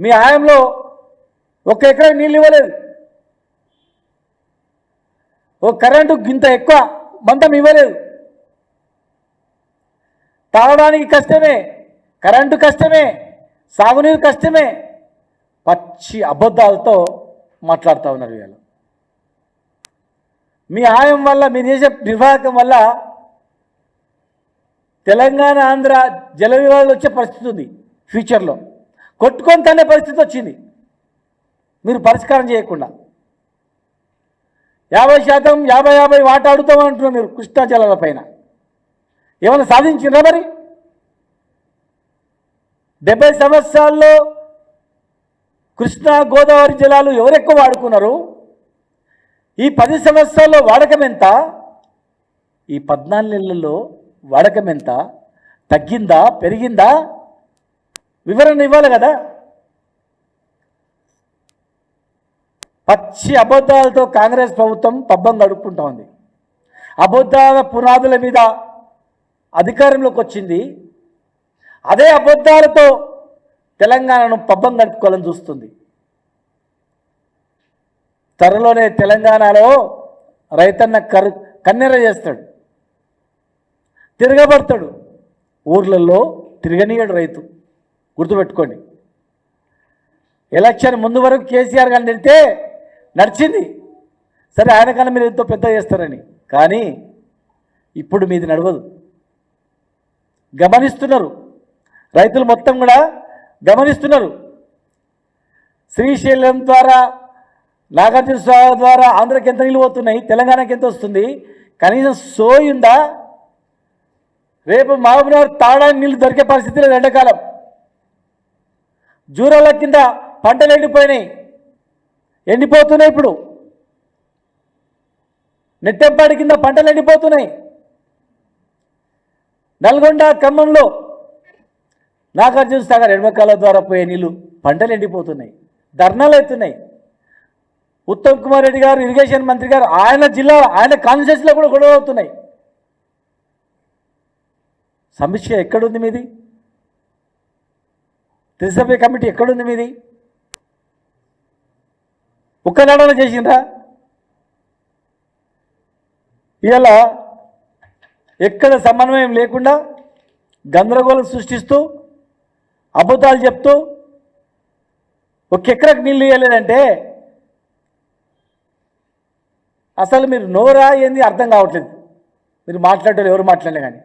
మీ ఆయంలో ఒక్క ఎకరా నీళ్ళు ఇవ్వలేదు. ఓ కరెంటు గింత ఎక్కువ మందం ఇవ్వలేదు. తాగడానికి కష్టమే కరెంటు కష్టమే సాగునీరు కష్టమే. పచ్చి అబద్ధాలతో మాట్లాడుతూ ఉన్నారు వీళ్ళు మీ ఆయం వల్ల మీరు చేసే నిర్వాహకం వల్ల తెలంగాణ ఆంధ్ర జల వివాదాలు వచ్చే పరిస్థితి ఉంది ఫ్యూచర్లో. కొట్టుకొని తనే పరిస్థితి వచ్చింది. మీరు పరిష్కారం చేయకుండా. యాభై శాతం యాభై యాభై వాటా అడుగుతామంటున్నారు మీరు కృష్ణా జలాల పైన. ఏమైనా సాధించిందా మరి? డెబ్బై సంవత్సరాల్లో కృష్ణా గోదావరి జలాలు ఎవరెక్కువ వాడుకున్నారు? ఈ పది సంవత్సరాల్లో వాడకం ఎంత? ఈ పద్నాలుగు నెలల్లో వాడకం ఎంత? తగ్గిందా? పెరిగిందా? వివరణ ఇవ్వాలి కదా? పచ్చి అబద్ధాలతో కాంగ్రెస్ ప్రభుత్వం పబ్బం గడుపుకుంటా ఉంది. అబద్ధాల పునాదుల మీద అధికారంలోకి వచ్చింది. అదే అబద్ధాలతో తెలంగాణను పబ్బం గడుపుకోవాలని చూస్తుంది. త్వరలోనే తెలంగాణలో రైతన్న కరు కన్నెర చేస్తాడు. తిరగబడతాడు. ఊర్లలో తిరగనీయడు రైతు. గుర్తుపెట్టుకోండి. ఎలక్షన్ ముందు వరకు కేసీఆర్ గారిని వెళ్తే నడిచింది. సరే ఆయన కన్నా మీరు ఎంతో పెద్ద చేస్తారని. కానీ ఇప్పుడు మీది నడవదు. గమనిస్తున్నారు. రైతులు మొత్తం కూడా గమనిస్తున్నారు. శ్రీశైలం ద్వారా నాగార్జున స్వామి ద్వారా ఆంధ్రకి ఎంత నీళ్ళు పోతున్నాయి తెలంగాణకి ఎంత వస్తుంది కనీసం సోయుందా రేపు మహబూబ్నగర్ తాడానికి నీళ్ళు దొరికే పరిస్థితి లేదు ఎండాకాలం. జూరాల కింద పంటలు ఎండిపోయినాయి. ఎండిపోతున్నాయి ఇప్పుడు. నెట్టెంపాడి కింద పంటలు ఎండిపోతున్నాయి. నల్గొండ ఖమ్మంలో నాగార్జున సాగర్ ఎడమకాల ద్వారా పోయే నీళ్ళు పంటలు ఎండిపోతున్నాయి. ధర్నాలు అవుతున్నాయి. ఉత్తమ్ కుమార్ రెడ్డి గారు ఇరిగేషన్ మంత్రి గారు ఆయన జిల్లా ఆయన కాన్స్టిట్యూన్సీలో కూడా గొడవ అవుతున్నాయి సమస్య ఎక్కడుంది మీది? త్రిసభ్య కమిటీ ఎక్కడుంది మీది? ఒక్క నడన చేసిందా ఇవాళ ఎక్కడ సమన్వయం లేకుండా గందరగోళం సృష్టిస్తూ అబద్ధాలు చెప్తూ ఒక ఎకరకు నీళ్ళు ఇవ్వలేదంటే అసలు మీరు నోరా ఏంది అర్థం కావట్లేదు. మీరు మాట్లాడేవాళ్ళు ఎవరు మాట్లాడలే కానీ.